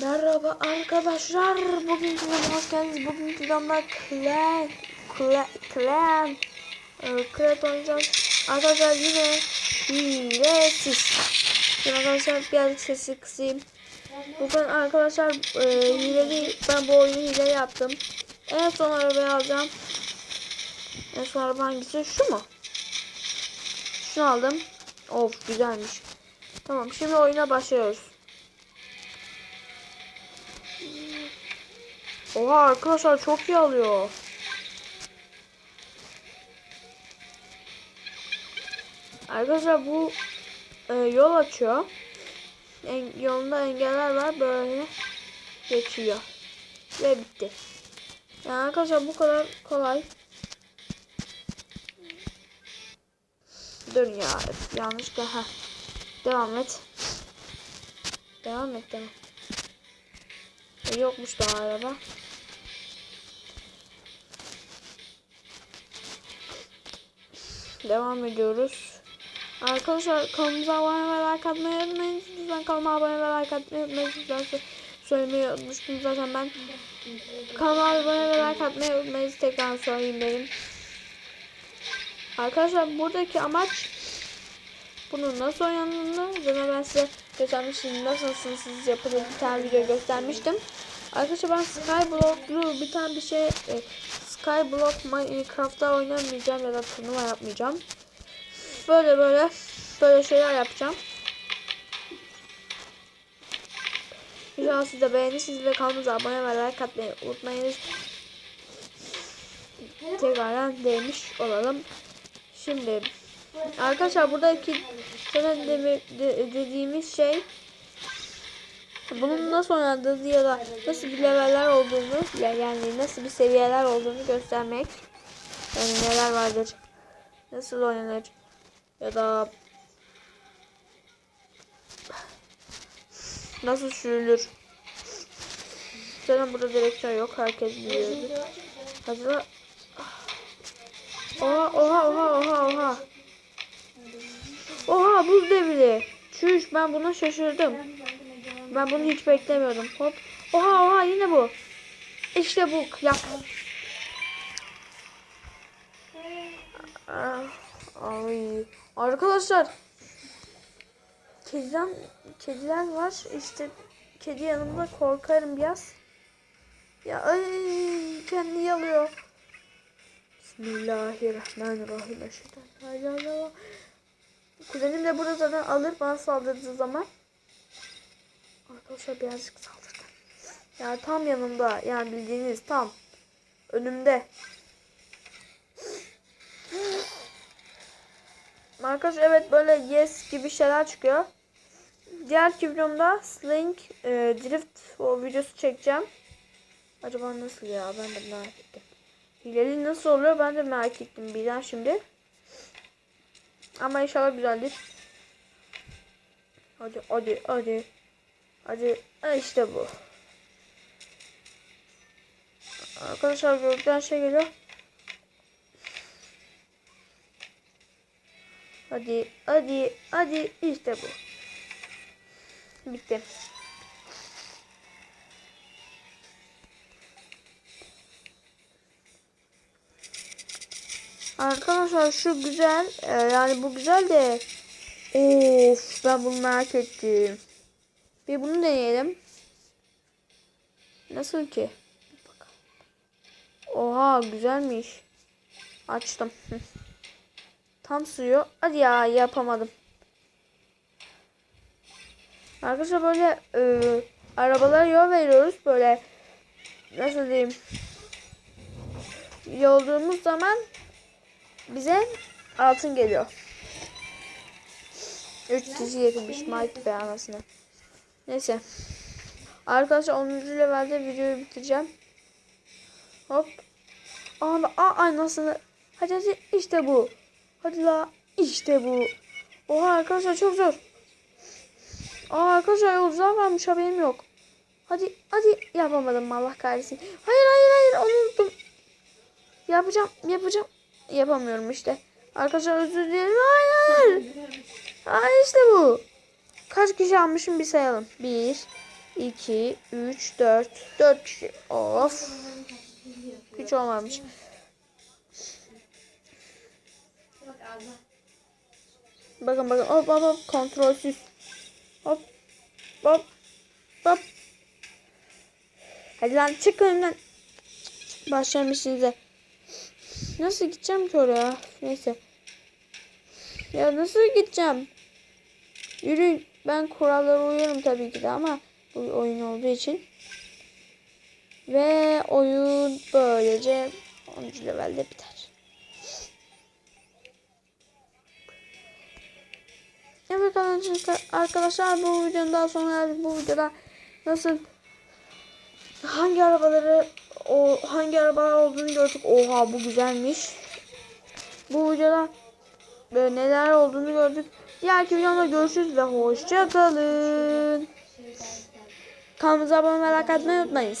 Merhaba arkadaşlar. Bugün videoma hoş geldiniz. Bugün videomda Clan Clan Clan e, Clan oynayacağız. Arkadaşlar yine hilesiz. Şimdi arkadaşlar birazcık sesi kısayım. Bugün arkadaşlar e, hileli ben bu oyunu hile yaptım. En son arabayı alacağım. En son araba hangisi? Şu mu? Şunu aldım. Of güzelmiş. Tamam şimdi oyuna başlıyoruz. Oha arkadaşlar çok iyi alıyor. Arkadaşlar bu e, yol açıyor. En, yolunda engeller var böyle geçiyor. Ve bitti. Yani arkadaşlar bu kadar kolay. Dur ya yanlışlıkla ha. Devam et. Devam et devam. E, Yokmuş daha araba. Devam ediyoruz. Arkadaşlar kanalımıza abone ve like atmayı unutmayın. Lütfen kanalıma abone ve like atmayı unutmayın. Lütfen sö- söylemeyi unutmuştum zaten ben. Kanalıma abone ve like atmayı unutmayın. Tekrar söyleyeyim dedim. Arkadaşlar buradaki amaç bunun nasıl oynandığını ve ben size göstermiştim. Nasıl siz yapılır bir tane video göstermiştim. Arkadaşlar ben Skyblock'lu bir tane bir şey e, Skyblock Minecraft'ta oynamayacağım ya da turnuva yapmayacağım. Böyle böyle böyle şeyler yapacağım. İnşallah siz de beğenirsiniz ve kanalımıza abone ve like atmayı unutmayınız. Tekrardan demiş olalım. Şimdi arkadaşlar buradaki de- dediğimiz şey bunun nasıl oynandığını ya da nasıl bir leveller olduğunu ya- yani nasıl bir seviyeler olduğunu göstermek. Yani neler vardır. Nasıl oynanır ya da nasıl sürülür. Zaten burada direksiyon yok. Herkes biliyordu. Hazır. Oha oha oha oha oha. Oha buz devri. Çüş ben buna şaşırdım. Ben bunu hiç beklemiyordum. Hop. Oha oha yine bu. İşte bu. Yap. Ah, Ay. Arkadaşlar. Kediden, kediler var. İşte kedi yanımda korkarım biraz. Ya ay kendi yalıyor. Bismillahirrahmanirrahim. Eşhedü en. Kuzenim de burada zaten alır bana saldırdığı zaman. Arkadaşlar birazcık saldırdı. Ya tam yanımda. Yani bildiğiniz tam. Önümde. Arkadaşlar evet böyle yes gibi şeyler çıkıyor. Diğer videomda Sling e, Drift o videosu çekeceğim. Acaba nasıl ya ben de merak ettim. Hileli nasıl oluyor ben de merak ettim birden şimdi. Ama inşallah güzeldir. Hadi hadi hadi. Hadi ha işte bu. Arkadaşlar gökten şey geliyor. Hadi hadi hadi işte bu. Bitti. Arkadaşlar şu güzel e, yani bu güzel de of ben bunu merak ettim. Bir bunu deneyelim. Nasıl ki? Oha güzelmiş. Açtım. Tam sığıyor. Hadi ya yapamadım. Arkadaşlar böyle e, arabalara yol veriyoruz. Böyle nasıl diyeyim? Yolduğumuz zaman bize altın geliyor. 3 kişi getirmiş Mike be anasını. Neyse. Arkadaşlar 10. levelde videoyu bitireceğim. Hop. Aa, aa anasını. Hadi hadi işte bu. Hadi la işte bu. Oha arkadaşlar çok zor. Aa arkadaşlar yolcular varmış haberim yok. Hadi hadi yapamadım Allah kahretsin. Hayır hayır hayır onu unuttum. Yapacağım yapacağım. Yapamıyorum işte. Arkadaşlar özür dilerim. Hayır. Hayır işte bu. Kaç kişi almışım bir sayalım. 1, 2, 3, 4. 4 kişi. Of. Hiç olmamış. Bakın bakın hop hop hop kontrolsüz. Hop hop hop. Hadi lan çık önümden. Başlayalım işinize. Nasıl gideceğim ki oraya? Neyse. Ya nasıl gideceğim? Yürüyün. Ben kurallara uyuyorum tabii ki de ama bu oyun olduğu için. Ve oyun böylece 10. levelde biter. Evet arkadaşlar bu videonun daha sonra bu videoda nasıl hangi arabaları o hangi arabalar olduğunu gördük. Oha bu güzelmiş. Bu videoda böyle neler olduğunu gördük. Diğerki videomda görüşürüz ve hoşça kalın. Kanalımıza abone olmayı like unutmayın.